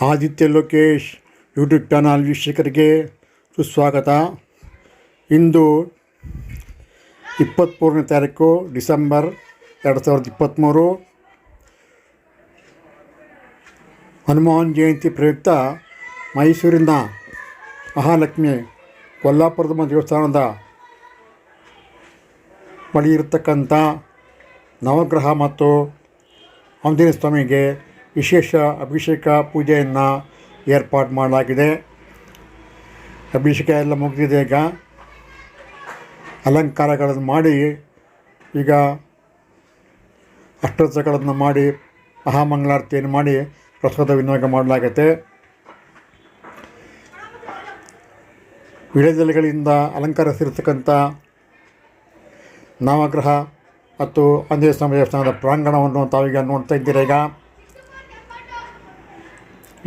Aditya Lokesh YouTube channel ವೀಕ್ಷಕರಿಗೆ ಸುಸ್ವಾಗತ. ಇಂದು ಇಪ್ಪತ್ತ್ಮೂರನೇ ತಾರೀಕು ಡಿಸೆಂಬರ್ ಎರಡು ಸಾವಿರದ ಇಪ್ಪತ್ತ್ಮೂರು ಹನುಮಾನ್ ಜಯಂತಿ ಪ್ರಯುಕ್ತ ಮೈಸೂರಿನ ಮಹಾಲಕ್ಷ್ಮಿ ಕೊಲ್ಲಾಪುರದ ದೇವಸ್ಥಾನದ ಬಳಿ ಇರತಕ್ಕಂಥ ನವಗ್ರಹ ಮತ್ತು ಆಂಜನೇಯ ಸ್ವಾಮಿಗೆ ವಿಶೇಷ ಅಭಿಷೇಕ ಪೂಜೆಯನ್ನು ಏರ್ಪಾಡು ಮಾಡಲಾಗಿದೆ. ಅಭಿಷೇಕ ಎಲ್ಲ ಮುಗಿದಿದೆ ಈಗ. ಅಲಂಕಾರಗಳನ್ನು ಮಾಡಿ, ಈಗ ಅಷ್ಟೋತ್ತರಗಳನ್ನು ಮಾಡಿ, ಮಹಾಮಂಗಳಾರತಿಯನ್ನು ಮಾಡಿ ಪ್ರಸಾದ ವಿನಿಯೋಗ ಮಾಡಲಾಗುತ್ತೆ. ವಿಳೆದೆಲೆಗಳಿಂದ ಅಲಂಕರಿಸಿರ್ತಕ್ಕಂಥ ನವಗ್ರಹ ಮತ್ತು ಆಂಜನೇಯ ಸ್ವಾಮಿ ದೇವಸ್ಥಾನದ ಪ್ರಾಂಗಣವನ್ನು ತಾವೀಗ ನೋಡ್ತಾ ಇದ್ದೀರ ಈಗ.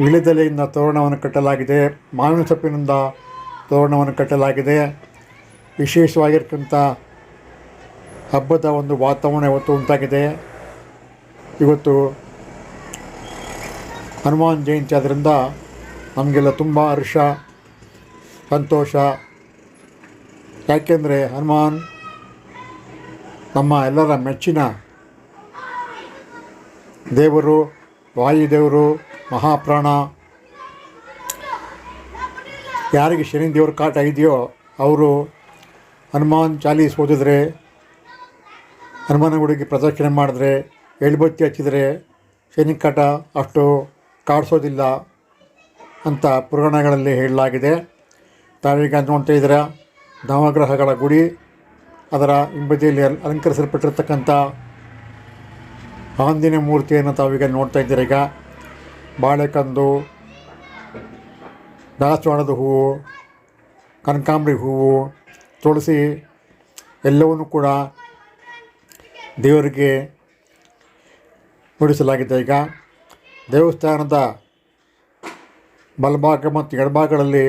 ವಿಳೆದೆಲೆಯಿಂದ ತೋರಣವನ್ನು ಕಟ್ಟಲಾಗಿದೆ. ಮಾವಿನ ಸೊಪ್ಪಿನಿಂದ ತೋರಣವನ್ನು ಕಟ್ಟಲಾಗಿದೆ. ವಿಶೇಷವಾಗಿರ್ತಕ್ಕಂಥ ಹಬ್ಬದ ಒಂದು ವಾತಾವರಣ ಇವತ್ತು ಉಂಟಾಗಿದೆ. ಇವತ್ತು ಹನುಮಾನ್ ಜಯಂತಿ ಆದ್ದರಿಂದ ನಮಗೆಲ್ಲ ತುಂಬ ಹರ್ಷ, ಸಂತೋಷ. ಯಾಕೆಂದರೆ ಹನುಮಾನ್ ನಮ್ಮ ಎಲ್ಲರ ಮೆಚ್ಚಿನ ದೇವರು, ವಾಯುದೇವರು ಮಹಾಪ್ರಾಣ. ಯಾರಿಗೆ ಶನಿ ದೇವ್ರ ಕಾಟ ಇದೆಯೋ ಅವರು ಹನುಮಾನ್ ಚಾಲೀಸ್ ಓದಿದ್ರೆ ಹನುಮಾನ ಗುಡಿಗೆ ಪ್ರದಕ್ಷಿಣೆ ಮಾಡಿದ್ರೆ, ಎಳ್ಬತ್ತಿ ಹಚ್ಚಿದರೆ ಶನಿ ಕಾಟ ಅಷ್ಟು ಕಾಡಿಸೋದಿಲ್ಲ ಅಂತ ಪುರಾಣಗಳಲ್ಲಿ ಹೇಳಲಾಗಿದೆ. ತಾವೀಗ ನೋಡ್ತಾ ಇದ್ದೀರ ನವಗ್ರಹಗಳ ಗುಡಿ, ಅದರ ಹಿಂಬದಿಯಲ್ಲಿ ಅಲ್- ಅಲಂಕರಿಸಲ್ಪಟ್ಟಿರ್ತಕ್ಕಂಥ ಆಂಜನೇಯ ಮೂರ್ತಿಯನ್ನು ತಾವೀಗ ನೋಡ್ತಾ ಇದ್ದೀರ ಈಗ. ಬಾಳೆಕಂದು, ದಾಸವಾಳದ ಹೂವು, ಕನಕಾಂಬರಿ ಹೂವು, ತುಳಸಿ ಎಲ್ಲವನ್ನು ಕೂಡ ದೇವರಿಗೆ ಮುಡಿಸಲಾಗಿದೆ. ಈಗ ದೇವಸ್ಥಾನದ ಬಲಭಾಗ ಮತ್ತು ಎಡಭಾಗಗಳಲ್ಲಿ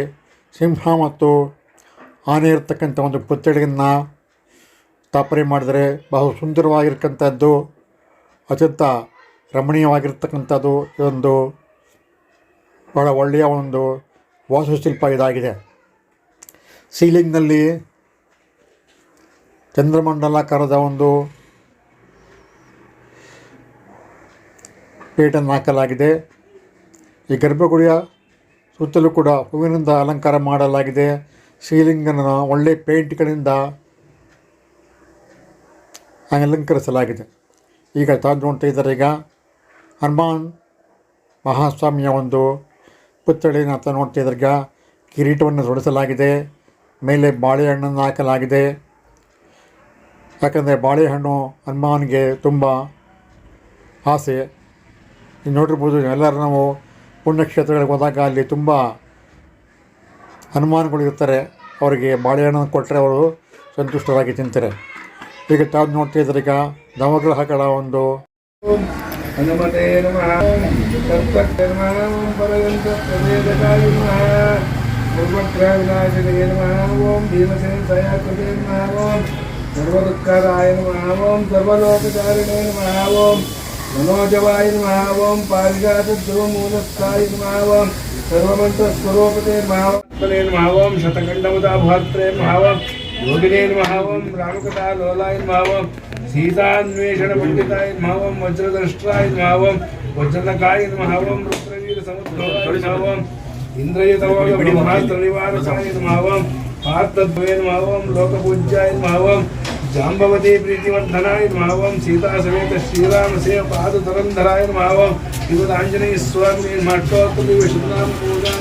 ಸಿಂಹ ಮತ್ತು ಆನೆ ಇರತಕ್ಕಂಥ ಒಂದು ಪುತ್ಥಳಿಯನ್ನು ಸ್ಥಾಪನೆ ಮಾಡಿದರೆ ಬಹು ಸುಂದರವಾಗಿರ್ತಕ್ಕಂಥದ್ದು ಅತ್ಯಂತ ರಮಣೀಯವಾಗಿರ್ತಕ್ಕಂಥದ್ದು ಇದೊಂದು ಭಾಳ ಒಳ್ಳೆಯ ಒಂದು ವಾಸ್ತುಶಿಲ್ಪ ಇದಾಗಿದೆ. ಸೀಲಿಂಗ್ನಲ್ಲಿ ಚಂದ್ರಮಂಡಲಾಕಾರದ ಒಂದು ಪೇಟನ್ನು ಹಾಕಲಾಗಿದೆ. ಈ ಗರ್ಭಗುಡಿಯ ಸುತ್ತಲೂ ಕೂಡ ಹೂವಿನಿಂದ ಅಲಂಕಾರ ಮಾಡಲಾಗಿದೆ. ಸೀಲಿಂಗನ್ನು ಒಳ್ಳೆ ಪೇಂಟ್ಗಳಿಂದ ಅಲಂಕರಿಸಲಾಗಿದೆ. ಈಗ ತಾವು ನೋಡ್ತಾ ಇದ್ದಾರೆ ಈಗ ಹನುಮಾನ್ ಮಹಾಸ್ವಾಮಿಯ ಒಂದು ಪುತ್ಥಳಿನ ಅಂತ ನೋಡ್ತಾ ಕಿರೀಟವನ್ನು ತೊಡಿಸಲಾಗಿದೆ, ಮೇಲೆ ಬಾಳೆಹಣ್ಣನ್ನು ಹಾಕಲಾಗಿದೆ. ಯಾಕಂದರೆ ಬಾಳೆಹಣ್ಣು ಹನುಮಾನ್ಗೆ ತುಂಬ ಆಸೆ. ನೋಡಿರ್ಬೋದು ಎಲ್ಲರೂ ನಾವು ಪುಣ್ಯಕ್ಷೇತ್ರಗಳಿಗೆ ಹೋದಾಗ ಅಲ್ಲಿ ತುಂಬ ಹನುಮಾನ್ಗಳು ಇರ್ತಾರೆ. ಅವರಿಗೆ ಬಾಳೆಹಣ್ಣನ್ನು ಕೊಟ್ಟರೆ ಅವರು ಸಂತುಷ್ಟರಾಗಿ ತಿಂತಾರೆ. ಈಗ ತಾವು ನೋಡ್ತಾ ನವಗ್ರಹಗಳ ಒಂದು హనుమతే నమ సర్వకర్మాణం పరగంత ప్రవేదకాయ నమ పూర్వగ్రహ వినాశకయ నమ ఓం భీమసేన సయాకృతే నమ ఓం సర్వదుఃఖదాయ నమ ఓం సర్వలోకచారిణే నమ ఓం మనోజవాయ నమ ఓం పారిజాతద్రువమూలస్థాయ నమ ఓం సర్వమంత్రస్వరూపతే నమ నమ ఓం శతఖండముదాభాత్రే యోగినే నమ రామకథా లోలాయ నమ సీతాన్వేషణ పండితాయ మావం వజ్రదృష్టాయ మావం వజ్రకాయ మావం రుద్రవీర సముద్రవాయ మావం ఇంద్రయతవాయ బ్రహ్మాస్త్రనివారసాయ మావం పార్థద్వయన మావం లోకపూజ్యాయ మావం జాంబవతి ప్రీతివర్ధనాయ మావం సీతాసమేత శ్రీరామసేవ పాదతరంధరాయ మావం ఇవద స్వామి మట్టోత్తు విష్ణునామ పూజాం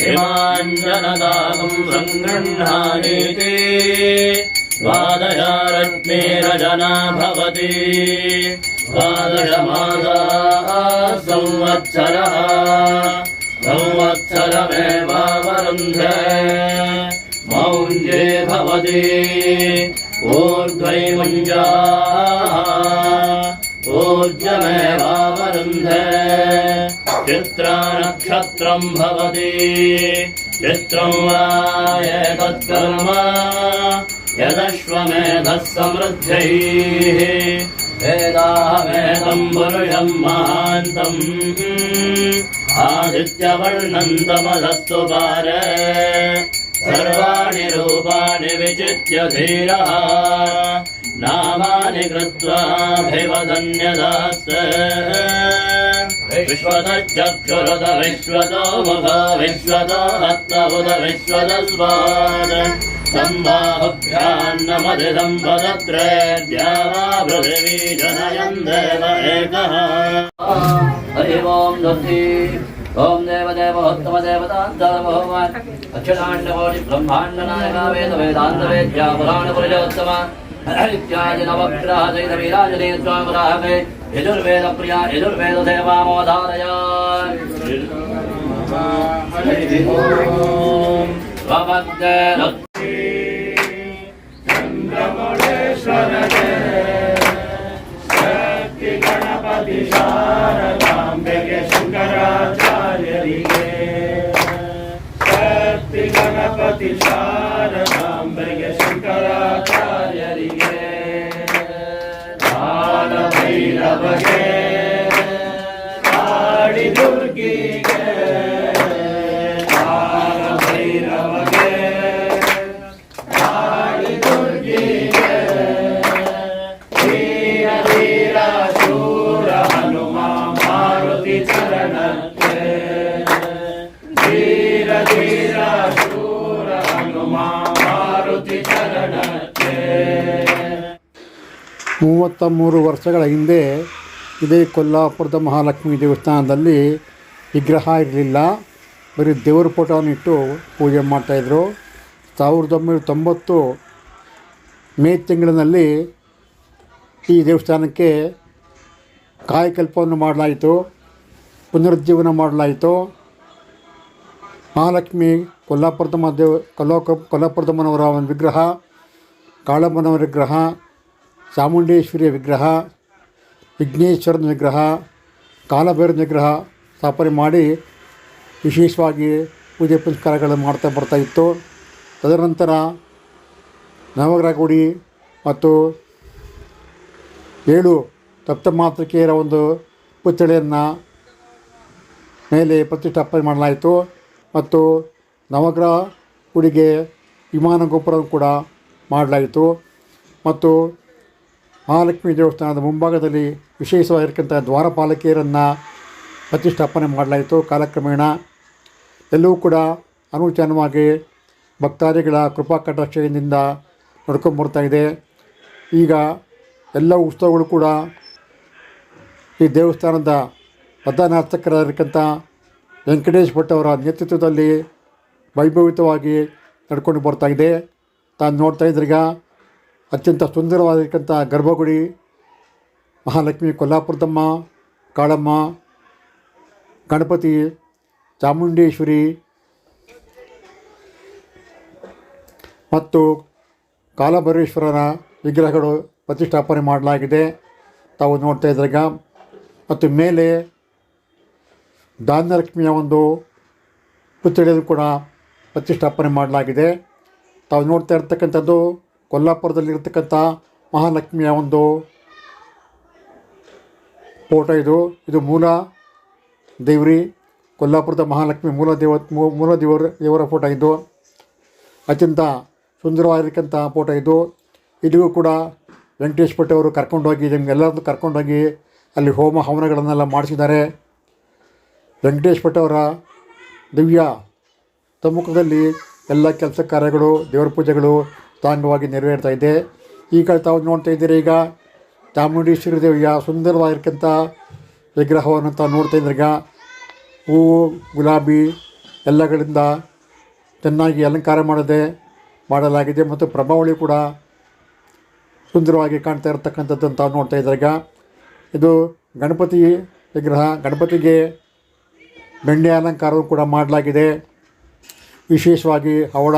मान् सङ्गृह्णानीति गृह्णानि वादयारत्ने रजना भवते। संवत्सरः संवत्सरमेव मौञ्जे भवति। भवते ओर्ज्वजा ओर्जमे पूज्यमेवावरुन्धे चित्रानक्षत्रम् भवति चित्रं वा एतत्कर्म यदश्वमेधः समृद्धैः वेदाहमेदम् पुरुषम् महान्तम् आदित्यवर्णन्तमधस्तु पार सर्वाणि रूपाणि विचित्य धीरः नामानि कृत्वाभिवदन्यदास्त विश्वतश्चक्षुरुत विश्वतो मुख विश्वतो हस्त उद विश्वतस्वाद सम्बाहुभ्यान्नमधिदम् पदत्रे द्यावा पृथिवी जनयन् देव एकः हरि ओम् दत्ति ॐ देवदेवोत्तम देवतान्तर्भगवान् अक्षराण्डकोटि ब्रह्माण्डनायका वेद वेदान्त वेद्या पुराण पुरुषोत्तम इत्यादि नवग्रह सहित विराजने स्वामराहवे यजुर्वेद प्रिया यजुर्वेद सेवामोधारय हरि ओम् स्वमग्रे ಮೂವತ್ತ ಮೂರು ವರ್ಷಗಳ ಹಿಂದೆ ಇದೇ ಕೊಲ್ಲಾಪುರದ ಮಹಾಲಕ್ಷ್ಮಿ ದೇವಸ್ಥಾನದಲ್ಲಿ ವಿಗ್ರಹ ಇರಲಿಲ್ಲ. ಬರೀ ದೇವರ ಫೋಟೋವನ್ನು ಇಟ್ಟು ಪೂಜೆ ಮಾಡ್ತಾಯಿದ್ರು ಸಾವಿರದ ಒಂಬೈನೂರ ತೊಂಬತ್ತು ಮೇ ತಿಂಗಳಿನಲ್ಲಿ ಈ ದೇವಸ್ಥಾನಕ್ಕೆ ಕಾಯಕಲ್ಪವನ್ನು ಮಾಡಲಾಯಿತು. ಪುನರುಜ್ಜೀವನ ಮಾಡಲಾಯಿತು. ಮಹಾಲಕ್ಷ್ಮಿ ಕೊಲ್ಲಾಪುರದಮ್ಮ ದೇವ ಕೊಲ್ಲ ಕೊಲ್ಲಾಪುರದಮ್ಮನವರ ಒಂದು ವಿಗ್ರಹ, ಕಾಳಮ್ಮನವರ ವಿಗ್ರಹ, ಚಾಮುಂಡೇಶ್ವರಿಯ ವಿಗ್ರಹ, ವಿಘ್ನೇಶ್ವರನ ವಿಗ್ರಹ ಕಾಲಭೈರನ ವಿಗ್ರಹ ಸ್ಥಾಪನೆ ಮಾಡಿ ವಿಶೇಷವಾಗಿ ಪೂಜೆ ಪುನಸ್ಕಾರಗಳನ್ನು ಮಾಡ್ತಾ ಬರ್ತಾ ಇತ್ತು. ತದನಂತರ ನವಗ್ರಹ ಗುಡಿ ಮತ್ತು ಏಳು ತಪ್ತ ಮಾತೃಕೆಯರ ಒಂದು ಪುತ್ಥಳಿಯನ್ನು ಮೇಲೆ ಪ್ರತಿಷ್ಠಾಪನೆ ಮಾಡಲಾಯಿತು. ಮತ್ತು ನವಗ್ರಹ ಗುಡಿಗೆ ವಿಮಾನ ಗೋಪುರ ಕೂಡ ಮಾಡಲಾಯಿತು. ಮತ್ತು ಮಹಾಲಕ್ಷ್ಮಿ ದೇವಸ್ಥಾನದ ಮುಂಭಾಗದಲ್ಲಿ ವಿಶೇಷವಾಗಿರ್ತಕ್ಕಂಥ ದ್ವಾರಪಾಲಕಿಯರನ್ನು ಪ್ರತಿಷ್ಠಾಪನೆ ಮಾಡಲಾಯಿತು ಕಾಲಕ್ರಮೇಣ. ಎಲ್ಲವೂ ಕೂಡ ಅನುಚಾನವಾಗಿ ಭಕ್ತಾದಿಗಳ ಕೃಪಾ ಕಟಾಕ್ಷದಿಂದ ನಡ್ಕೊಂಬರ್ತಾ ಇದೆ. ಈಗ ಎಲ್ಲ ಉತ್ಸವಗಳು ಕೂಡ ಈ ದೇವಸ್ಥಾನದ ಪ್ರಧಾನಾರ್ಚಕರಾಗಿರ್ತಕ್ಕಂಥ ವೆಂಕಟೇಶ್ ಭಟ್ ಅವರ ನೇತೃತ್ವದಲ್ಲಿ ವೈಭವಿತವಾಗಿ ನಡ್ಕೊಂಡು ಬರ್ತಾ ಇದೆ. ತಾನು ನೋಡ್ತಾ ಇದ್ರೀಗ ಅತ್ಯಂತ ಸುಂದರವಾಗಿರ್ತಕ್ಕಂಥ ಗರ್ಭಗುಡಿ, ಮಹಾಲಕ್ಷ್ಮಿ ಕೊಲ್ಲಾಪುರದಮ್ಮ, ಕಾಳಮ್ಮ, ಗಣಪತಿ, ಚಾಮುಂಡೇಶ್ವರಿ ಮತ್ತು ಕಾಲಭೈರೇಶ್ವರನ ವಿಗ್ರಹಗಳು ಪ್ರತಿಷ್ಠಾಪನೆ ಮಾಡಲಾಗಿದೆ. ತಾವು ನೋಡ್ತಾ ಇದ್ರಾಗ ಮತ್ತು ಮೇಲೆ ಧಾನ್ಯಲಕ್ಷ್ಮಿಯ ಒಂದು ಪುತ್ಥಳಿಯನ್ನು ಕೂಡ ಪ್ರತಿಷ್ಠಾಪನೆ ಮಾಡಲಾಗಿದೆ. ತಾವು ನೋಡ್ತಾ ಇರ್ತಕ್ಕಂಥದ್ದು ಕೊಲ್ಲಾಪುರದಲ್ಲಿರ್ತಕ್ಕಂಥ ಮಹಾಲಕ್ಷ್ಮಿಯ ಒಂದು ಫೋಟೋ ಇದು. ಇದು ಮೂಲ ದೇವ್ರಿ, ಕೊಲ್ಲಾಪುರದ ಮಹಾಲಕ್ಷ್ಮಿ ಮೂಲ ದೇವ ಮೂಲ ದೇವರ ದೇವರ ಫೋಟೋ ಇದು. ಅತ್ಯಂತ ಸುಂದರವಾಗಿರ್ತಕ್ಕಂಥ ಫೋಟೋ ಇದು. ಇಲ್ಲಿಗೂ ಕೂಡ ವೆಂಕಟೇಶ್ ಭಟ್ ಅವರು ಕರ್ಕೊಂಡೋಗಿ ಎಲ್ಲರದ್ದು ಕರ್ಕೊಂಡೋಗಿ ಅಲ್ಲಿ ಹೋಮ ಹವನಗಳನ್ನೆಲ್ಲ ಮಾಡಿಸಿದ್ದಾರೆ. ವೆಂಕಟೇಶ್ ಭಟ್ ಅವರ ದಿವ್ಯ ಸಮ್ಮುಖದಲ್ಲಿ ಎಲ್ಲ ಕೆಲಸ ಕಾರ್ಯಗಳು, ದೇವರ ಪೂಜೆಗಳು ತಾಂಗವಾಗಿ ನೆರವೇರ್ತಾ ಇದೆ. ಈಗ ತಾವು ನೋಡ್ತಾ ಇದ್ದೀರಿ, ಈಗ ಚಾಮುಂಡೇಶ್ವರಿ ದೇವಿಯ ಸುಂದರವಾಗಿರ್ತಕ್ಕಂಥ ವಿಗ್ರಹವನ್ನು ತಾವು ನೋಡ್ತಾ ಇದ್ದೀರಿ. ಈಗ ಹೂವು, ಗುಲಾಬಿ ಎಲ್ಲಗಳಿಂದ ಚೆನ್ನಾಗಿ ಅಲಂಕಾರ ಮಾಡದೆ ಮಾಡಲಾಗಿದೆ ಮತ್ತು ಪ್ರಭಾವಳಿ ಕೂಡ ಸುಂದರವಾಗಿ ಕಾಣ್ತಾ ಇರತಕ್ಕಂಥದ್ದನ್ನು ತಾವು ನೋಡ್ತಾ ಇದ್ದೀರಿ. ಈಗ ಇದು ಗಣಪತಿ ವಿಗ್ರಹ, ಗಣಪತಿಗೆ ಬೆಂಡೆ ಅಲಂಕಾರವೂ ಕೂಡ ಮಾಡಲಾಗಿದೆ. ವಿಶೇಷವಾಗಿ ಹವಳ,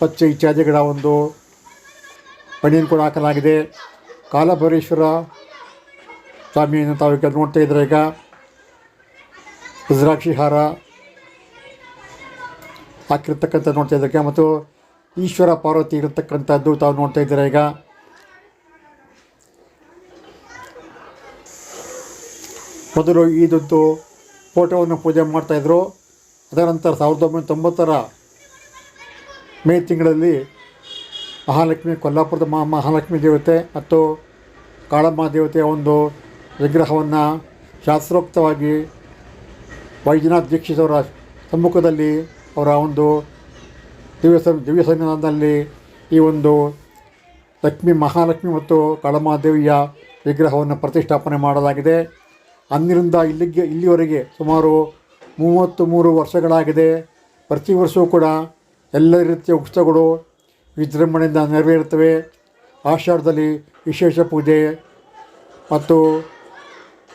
ಪಚ್ಚೆ ಇತ್ಯಾದಿಗಳ ಒಂದು ಪಣಿಯನ್ನು ಕೂಡ ಹಾಕಲಾಗಿದೆ. ಕಾಲಭೈರೇಶ್ವರ ಸ್ವಾಮಿಯನ್ನು ತಾವು ನೋಡ್ತಾ ಇದ್ದಾರೆ ಈಗ ರುದ್ರಾಕ್ಷಿ ಹಾರ ಹಾಕಿರ್ತಕ್ಕಂಥ ನೋಡ್ತಾ ಇದ್ದಕ್ಕೆ ಮತ್ತು ಈಶ್ವರ ಪಾರ್ವತಿ ಇರತಕ್ಕಂಥದ್ದು ತಾವು ನೋಡ್ತಾ ಇದ್ದಾರೆ ಈಗ. ಮೊದಲು ಇದೊಂದು ಫೋಟೋವನ್ನು ಪೂಜೆ ಮಾಡ್ತಾಯಿದ್ರು ಅದರ ನಂತರ ಸಾವಿರದ ಒಂಬೈನೂರ ತೊಂಬತ್ತರ ಮೇ ತಿಂಗಳಲ್ಲಿ ಮಹಾಲಕ್ಷ್ಮಿ ಕೊಲ್ಲಾಪುರದ ಮಹಾ ಮಹಾಲಕ್ಷ್ಮಿ ದೇವತೆ ಮತ್ತು ಕಾಳಮ್ಮ ದೇವತೆಯ ಒಂದು ವಿಗ್ರಹವನ್ನು ಶಾಸ್ತ್ರೋಕ್ತವಾಗಿ ವೈದ್ಯನಾಥ್ ದೀಕ್ಷಿತ್ ಅವರ ಸಮ್ಮುಖದಲ್ಲಿ ಅವರ ಒಂದು ದಿವ್ಯ ದಿವ್ಯ ಸನ್ನಿಧಾನದಲ್ಲಿ ಈ ಒಂದು ಲಕ್ಷ್ಮಿ ಮಹಾಲಕ್ಷ್ಮಿ ಮತ್ತು ಕಾಳಮಹಾದೇವಿಯ ವಿಗ್ರಹವನ್ನು ಪ್ರತಿಷ್ಠಾಪನೆ ಮಾಡಲಾಗಿದೆ. ಅಂದಿನಿಂದ ಇಲ್ಲಿಗೆ, ಇಲ್ಲಿವರೆಗೆ ಸುಮಾರು ಮೂವತ್ತು ಮೂರು ವರ್ಷಗಳಾಗಿದೆ. ಪ್ರತಿ ವರ್ಷವೂ ಕೂಡ ಎಲ್ಲ ರೀತಿಯ ಉತ್ಸವಗಳು ವಿಜೃಂಭಣೆಯಿಂದ ನೆರವೇರುತ್ತವೆ. ಆಷಾಢದಲ್ಲಿ ವಿಶೇಷ ಪೂಜೆ ಮತ್ತು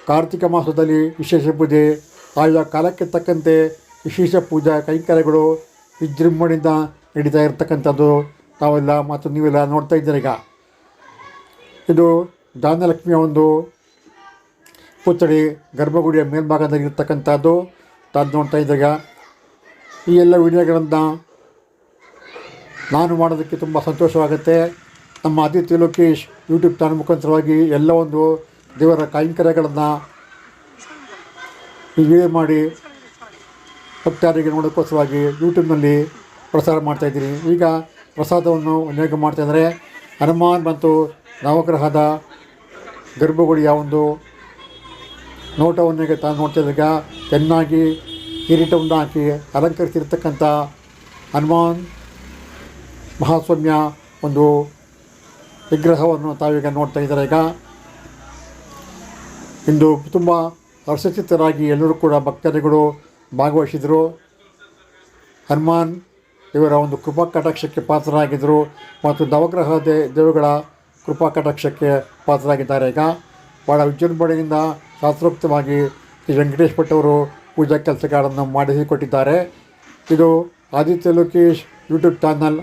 ಕಾರ್ತಿಕ ಮಾಸದಲ್ಲಿ ವಿಶೇಷ ಪೂಜೆ. ಆಯಾ ಕಾಲಕ್ಕೆ ತಕ್ಕಂತೆ ವಿಶೇಷ ಪೂಜಾ ಕೈಂಕರ್ಯಗಳು ವಿಜೃಂಭಣೆಯಿಂದ ನಡೀತಾ ಇರತಕ್ಕಂಥದ್ದು. ನಾವೆಲ್ಲ ಮತ್ತು ನೀವೆಲ್ಲ ನೋಡ್ತಾ ಇದ್ದೀರಿ ಈಗ? ಇದು ದಾನಲಕ್ಷ್ಮಿಯ ಒಂದು ಪುತ್ಥಳಿ ಗರ್ಭಗುಡಿಯ ಮೇಲ್ಭಾಗದಲ್ಲಿ ಇರ್ತಕ್ಕಂಥದ್ದು ತಾನು ನೋಡ್ತಾ ಇದ್ದಾಗ. ಈ ಎಲ್ಲ ವಿಡಿಯೋಗಳನ್ನು ನಾನು ಮಾಡೋದಕ್ಕೆ ತುಂಬ ಸಂತೋಷವಾಗುತ್ತೆ. ನಮ್ಮ ಆದಿತ್ಯ ಲೋಕೇಶ್ ಯೂಟ್ಯೂಬ್ ಚಾನಲ್ ಮುಖಾಂತರವಾಗಿ ಎಲ್ಲ ಒಂದು ದೇವರ ಕೈಂಕರ್ಯಗಳನ್ನು ವಿಡಿಯೋ ಮಾಡಿ ಭಕ್ತಾರಿಗೆ ನೋಡೋಕ್ಕೋಸ್ಕರವಾಗಿ ಯೂಟ್ಯೂಬ್ನಲ್ಲಿ ಪ್ರಸಾರ ಮಾಡ್ತಾಯಿದ್ದೀನಿ ಈಗ ಪ್ರಸಾದವನ್ನು ವಿನಿಯೋಗ ಮಾಡ್ತಾಯಿದ್ದಾರೆ ಹನುಮಾನ್ ಮತ್ತು ನವಗ್ರಹದ ಗರ್ಭಗುಡಿಯ ಒಂದು ನೋಟವನ್ನು ತಾನು ನೋಡ್ತಿದ್ದಾಗ ಚೆನ್ನಾಗಿ ಕಿರೀಟವನ್ನು ಹಾಕಿ ಅಲಂಕರಿಸಿರ್ತಕ್ಕಂಥ ಹನುಮಾನ್ ಮಹಾಸ್ವಾಮ್ಯ ಒಂದು ವಿಗ್ರಹವನ್ನು ತಾವೀಗ ನೋಡ್ತಾ ಇದ್ದಾರೆ. ಈಗ ಇಂದು ತುಂಬ ಹರ್ಷಚಿತ್ತರಾಗಿ ಎಲ್ಲರೂ ಕೂಡ ಭಕ್ತಾದಿಗಳು ಭಾಗವಹಿಸಿದರು. ಹನುಮಾನ್ ಇವರ ಒಂದು ಕೃಪಾ ಕಟಾಕ್ಷಕ್ಕೆ ಪಾತ್ರರಾಗಿದ್ದರು ಮತ್ತು ನವಗ್ರಹ ದೇ, ದೇವಗಳ ಕೃಪಾ ಕಟಾಕ್ಷಕ್ಕೆ ಪಾತ್ರರಾಗಿದ್ದಾರೆ. ಈಗ ಭಾಳ ವಿಜೃಂಭಣೆಯಿಂದ ಶಾಸ್ತ್ರೋಕ್ತವಾಗಿ ಶ್ರೀ ವೆಂಕಟೇಶ್ ಭಟ್ ಅವರು ಪೂಜಾ ಕೆಲಸಗಳನ್ನು ಮಾಡಿಸಿಕೊಟ್ಟಿದ್ದಾರೆ. ಇದು ಆದಿತ್ಯ ಲೋಕೇಶ್ ಯೂಟ್ಯೂಬ್ ಚಾನಲ್.